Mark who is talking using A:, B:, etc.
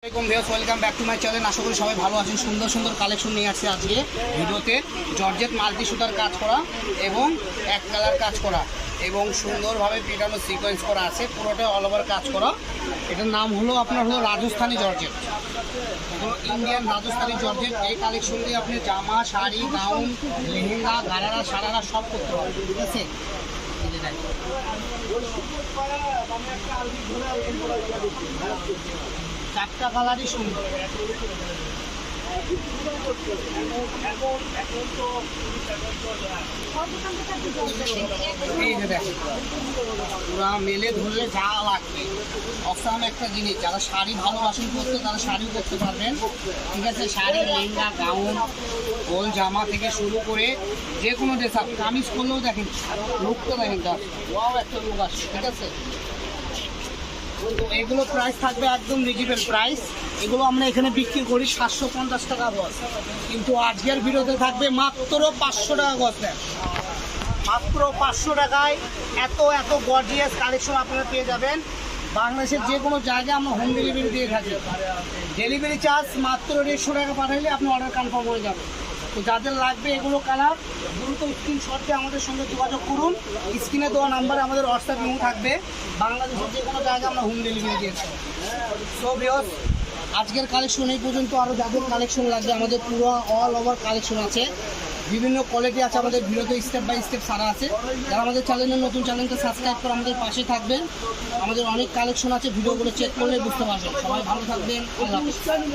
A: আসসালামাইকুম viewers welcome back to my channel আশা করি সবাই ভালো আছেন। সুন্দর সুন্দর কালেকশন নিয়ে আসছে আজকে ভিডিওতে। জর্জেট মাল্টি সুতার কাজ করা এবং এক কালার কাজ করা এবং সুন্দরভাবে পেটানো সিকোয়েন্স করা আছে। পুরোটা অল ওভার কাজ করা। এটার নাম হলো, আপনার হলো Rajasthani georgette. Indian Rajasthani georgette, এই কালেকশন দিয়ে আপনি জামা, শাড়ি গাউন লেহেঙ্গা গারারা সারারা সব করতে পারবেন। ঠিক আছে? দেখেন। চারটা কালারই সুন্দর। এই যে দেখেন পুরা মেলে ধরলে যা লাগবে। অসাম একটা জিনিস, যারা শাড়ি ভালোবাসেন করতে, তারা শাড়িও করতে পারবেন। ঠিক আছে, শাড়ি, লেহেঙ্গা, গাউন, গোল জামা থেকে শুরু করে যে কোনো ড্রেস আপনি, কামিজ করলেও দেখেন, লুকটা দেখেন তার ওয়াও একটা লুক আসছে, ঠিক আছে? এগুলো প্রাইস থাকবে একদম রিজনেবল প্রাইস এগুলো আমরা এখানে বিক্রি করি সাতশো পঞ্চাশ টাকা গজ। কিন্তু আজকের ভিডিওতে থাকবে মাত্র পাঁচশো টাকা গজ দেন মাত্র পাঁচশো টাকায় এত এত গর্জিয়াস কালেকশন আপনারা পেয়ে যাবেন। বাংলাদেশের যে কোনো জায়গায় আমরা হোম ডেলিভারি দিয়ে থাকি। ডেলিভারি চার্জ মাত্র দেড়শো টাকা পাঠাইলে আপনি অর্ডার কনফার্ম হয়ে যাবে তো যাদের লাগবে এগুলো কালার দ্রুত স্ক্রিনশট দিয়ে আমাদের সঙ্গে যোগাযোগ করুন। স্ক্রিনে দেওয়া নাম্বারে আমাদের হোয়াটসঅ্যাপ লিঙ্ক থাকবে। বাংলাদেশের যে কোনো জায়গায় আমরা হোম ডেলিভারি দিয়ে থাকি। সো বিয়স আজকের কালেকশন এই পর্যন্ত। আরও যাদের কালেকশন লাগবে, আমাদের পুরো অল ওভার কালেকশন আছে। বিভিন্ন কোয়ালিটি আছে আমাদের ভিডিওতে স্টেপ বাই স্টেপ সারা আছে। যারা আমাদের চ্যানেলের নতুন চ্যানেলকে সাবস্ক্রাইব করে আমাদের পাশে থাকবেন। আমাদের অনেক কালেকশন আছে, ভিডিওগুলো চেক করলে বুঝতে পারবেন। সবাই ভালো থাকবেন।